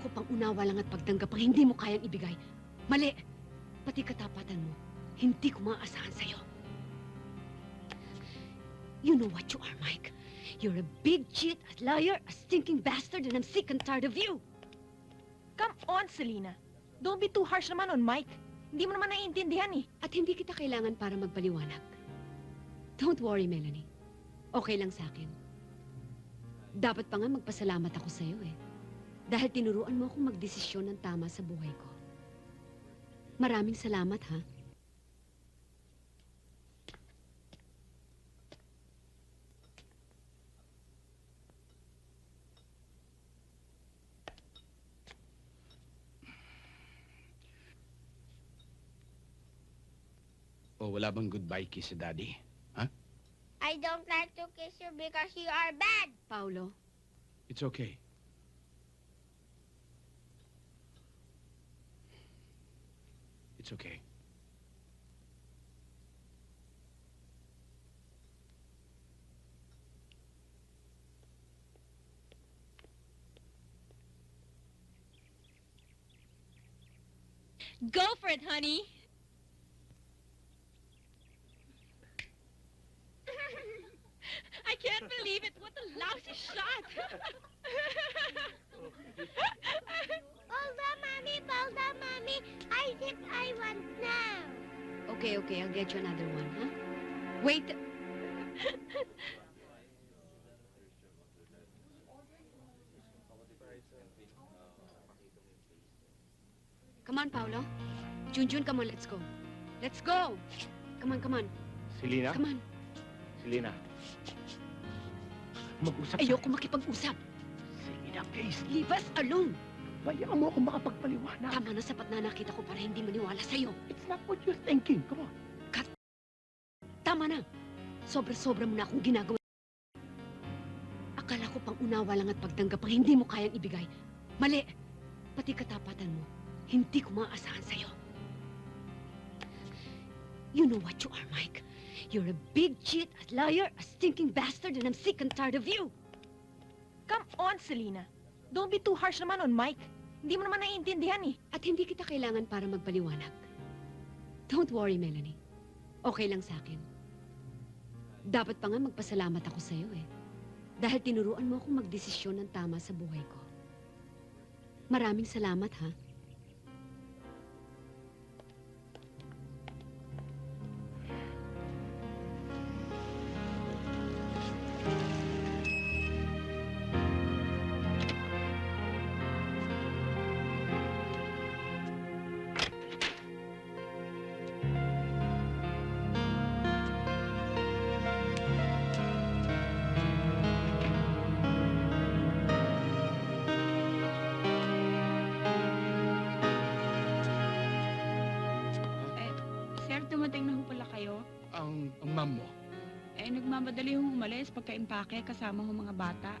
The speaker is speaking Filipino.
ko pang unawa lang at pagtanggap ang hindi mo kayang ibigay. Mali! Pati katapatan mo, hindi ko maaasahan sa'yo. You know what you are, Mike. You're a big cheat, a liar, a stinking bastard, and I'm sick and tired of you. Come on, Selena. Don't be too harsh naman on Mike. Hindi mo naman naiintindihan eh. At hindi kita kailangan para magpaliwanag. Don't worry, Melanie. Okay lang sa akin. Dapat pa nga magpasalamat ako sa'yo eh. Dahil tinuruan mo akong magdesisyon ng tama sa buhay ko. Maraming salamat, ha? O wala bang goodbye kiss si Daddy? I don't like to kiss you because you are bad. Paulo, It's okay. It's okay. Go for it, honey. I can't believe it. What a lousy shot. mommy. I think I want now. okay, okay, I'll get you another one, huh? Wait! Come on, Paulo. Junjun, come on, let's go. Let's go! Come on, come on. Selena? Come on. Selena. Mag-usap Ayoko makipag-usap. Selena, please. Leave us alone. Bayaan mo ako makapagpaliwanag. Tama na sapat na nakita ko para hindi maniwala sa'yo. It's not what you're thinking. Come on. Tama na. Sobra-sobra mo na akong ginagawa. Akala ko pang unawa lang at pagtanggap ang hindi mo kayang ibigay. Mali. Pati katapatan mo, hindi ko maaasahan sa'yo. You know what you are, Mike. You're a big cheat, a liar, a stinking bastard, and I'm sick and tired of you. Come on, Selena. Don't be too harsh naman on Mike. Hindi mo naman naiintindihan eh. At hindi kita kailangan para magpaliwanag. Don't worry, Melanie. Okay lang sa akin. Dapat pa nga magpasalamat ako sa'yo eh. Dahil tinuruan mo akong magdesisyon ng tama sa buhay ko. Maraming salamat, ha? Ang, ang ma'am mo, Eh, nagmamadali hong umalis pagka-impake kasama ho mga bata.